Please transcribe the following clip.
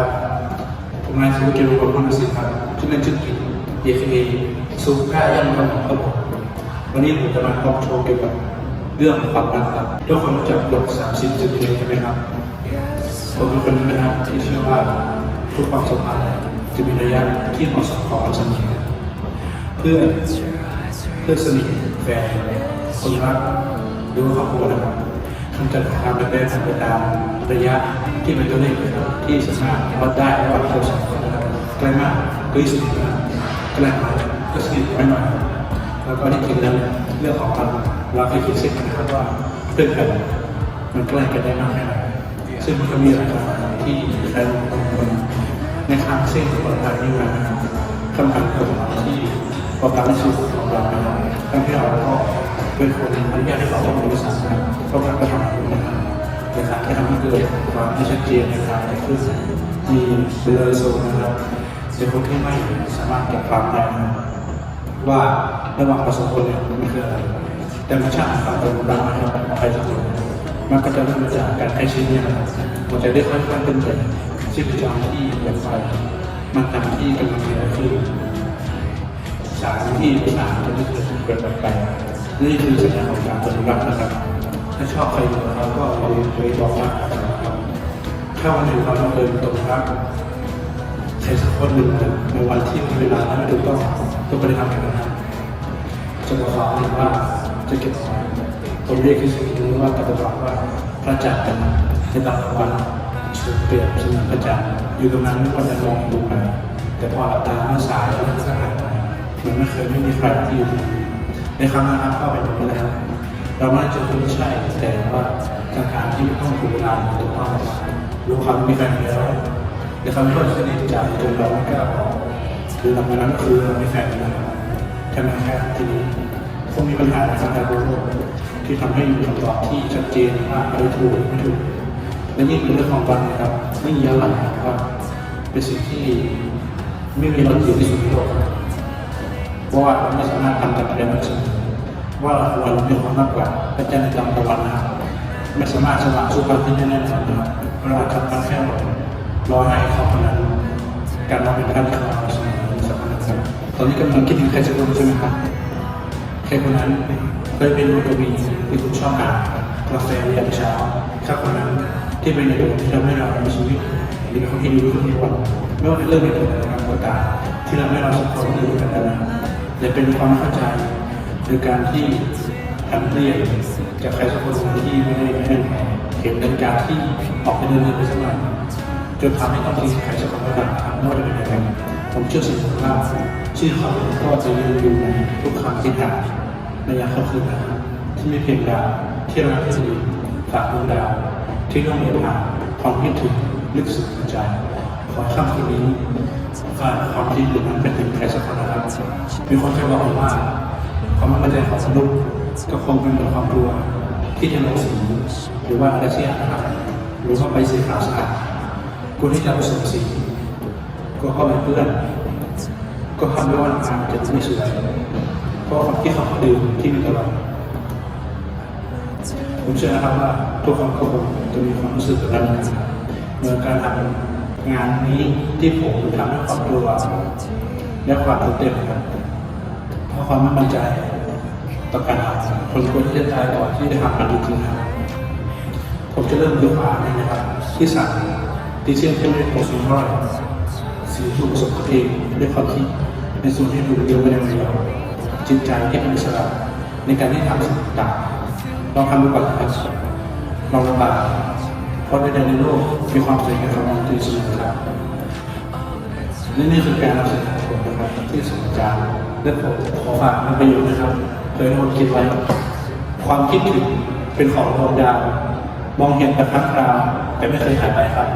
ครับผมนายสุวิทย์เกลุกับคุณศิษย์ครับชื่อเล่นชื่อกิจ AKA ซุปก้าย่ำขนมครับผมวันนี้ผมจะมาทอล์กโชว์เกี่ยวกับเรื่องความรักครับทุกคนรู้จักกฎ30จุดเใช่ไหมครับผมเป็นคนนะครับที่เชื่อว่าทุกความสัมพันธ์จะมีระยะที่เหมาะสมของความสนธ์เพื่อเพื่อสนิทแฟนคนรักหรือครอบครัวนะครับ คำจำกัดความเป็นไปตามระยะที่เป็นตัวเลขที่สามารถวัดได้ระหว่างเราสองคนนะครับใกลมากก็สนิทมากใกลมากก็สนิทไม่มากแล้วก็ที่จริงแล้วเรื่องของความเราเคยคิดเส้นนะครับว่าเพื่อนกันมันใกล้กันได้มากแค่ไหนซึ่งมันก็มีหลายคำที่ใช้บางคนในทางเส้นของทางนี้มาคำถามของเราที่ประการในชีวิตของเรานะครับทั้งที่เราก็ เป็นคนอนุญาตให้เราต้องบริษัทนะครับเพราะการกระทำของเรานะครับในการที่ทำให้เกิดความไม่ชัดเจนในการที่มีเบลอโซนะครับเป็นคนที่ไม่สามารถเก็บความได้ว่าระหว่างประสบคนเนี่ยมันคืออะไรแต่มาชาติความเป็นรักนะครับใครสักคนมันก็จะเริ่มมาจากการใช้ชีวิตเนี่ยนะครับมันจะได้ค่อยๆเป็นไปชีพจรที่เปลี่ยนไปมันทำที่กำลังเกิดขึ้นสารที่สารจะไม่เกิดเกิดแปลก นี่คือสัญญาณของการปฏิบัตินะครับ ถ้าชอบใครอยู่เราก็ไปไปบอกรักนะครับ ถ้าวันหนึ่งเราเดินตรงรักใครสักคนหนึ่งในวันที่มีเวลาและไม่ถูกต้องต้องไปทำกันนะครับจะบอกเขาหรือว่าจะเก็บไว้ผมเรียกคือสิ่งนี้ว่าปฏิบัติว่าพระจันทร์กันในตางวันสูงเปรียบเสมือนพระจันทร์อยู่ตรงนั้นไม่ว่าจะมองดูไปแต่พอหลับตาเมื่อสายแล้วก็หายไปมันไม่เคยไม่มีใครที่อยู่ ในครั้งนั้นเข้าไปตรงนี้แล้วเราไม่ได้เจอคนที่ใช่แต่ว่าการการที่ต้องถูกเวลาถูกต้องรู้ความมีแฟนแล้วในคำพูดสนิทใจจนเราไม่กล้าบอกคือหลังจากนั้นก็คือเรามีแฟนแล้วใช่ไหมครับทีนี้คงมีปัญหาทางการโลกที่ทำให้มีคำตอบที่ชัดเจนว่าอะไรถูกไม่ถูกและนี่เป็นเรื่องของวันนะครับไม่มีอะไรนะครับเป็นสิ่งที่ไม่มีวันอยู่ที่สุดในโลก เพราะว่าเราไม่สามารถทำกับอะไรได้เสมอว่าเราควรมีความมากกว่าพระเจ้าในจำตะวันนะไม่สามารถสว่างสุภาพที่แน่นอนนะครับเราทำกาแค่รอให้เขาคนนั้นการรับเป็นการที่เขาเสมอสำคัญนะครับตอนนี้กำลังคิดถึงใครสักคนใช่ไหมครับใครคนนั้นเคยเป็นบทกวีที่คุณชอบอ่านกาแฟยามเช้าครับคนนั้นที่เป็นในดวงที่ทำให้เรามีชีวิตหรือคนที่ดูทุกวันไม่ว่าจะเรื่องในตัวงานต่างๆที่ทำให้เราสองคนได้รู้กันนะและเป็นความเข้าใจโดยการที่ทันเรียนจากใครสักคนที่ไม่ได้เห็นนาฬิกาที่ออกไปเดินๆไปสักหน่อยจนทำให้ต้องทิ้งใครสักคนก็ตามไม่ว่าจะเป็นอะไรผมเชื่อสิ่งหนึ่งว่าชื่อเขาก็จะยืนอยู่ในทุกคำที่ถามในยามค่ำคืนนะครับที่ไม่เพียงดาวที่รักที่สุดฝากดวงดาวที่ต้องเหนือผ่านความคิดถึงลึกซึ้งใจ ขอให้ค่ำคืนนี้ฝากความคิดถึงนั้นเป็นถึงใครสักคนนะครับมีคนเคยบอกผมว่า ความมั่นใจของมนุษย์ก็คงเป็นเหมือนความกลัวที่จะลงสีหรือว่าอะไรเสียนะครับหรือว่าไปสีขาวสะอาดคุณที่จะผสมสีก็เข้าไปเพื่อน ก็ทำให้วันทางจะไม่สวยเพราะความคิดของคนอื่นที่มีต่อเราผมเชื่อนะครับว่าทุกคนคงจะมีความรู้สึกแบบนั้นนะครับเหมือนการทำ งานนี้ที่ผมทำด้วยความกลัวและความตื่นเต้นครับเพราะความไม่มั่นใจต่อการทำคนควรที่จะทายก่อนที่จะทำมันจริงๆครับผมจะเริ่มยกอ่านเลยนะครับ ที่สั่งที่เชื่อมเชื่อมด้วยโปรซีนอยสิ่งที่ประสบตัวเองด้วยความคิดในส่วนที่ดูเดียวไม่ได้เลยจิตใจที่เป็นอิสระในการที่ทำสิ่งต่างลองทำดูก่อนครับลองลำบาก เพราะในในโลกมีความสวยงามของมันที่สุดครับนี่นี่คือการนำเสนอผมนะครับที่สนใจและผมขอฝากมันประโยชน์นะครับเคยคนคิดไว้ ความคิดถึงเป็นของดวงดาวมองเห็นแต่ครั้งคราวแต่ไม่เคยหายไปครับ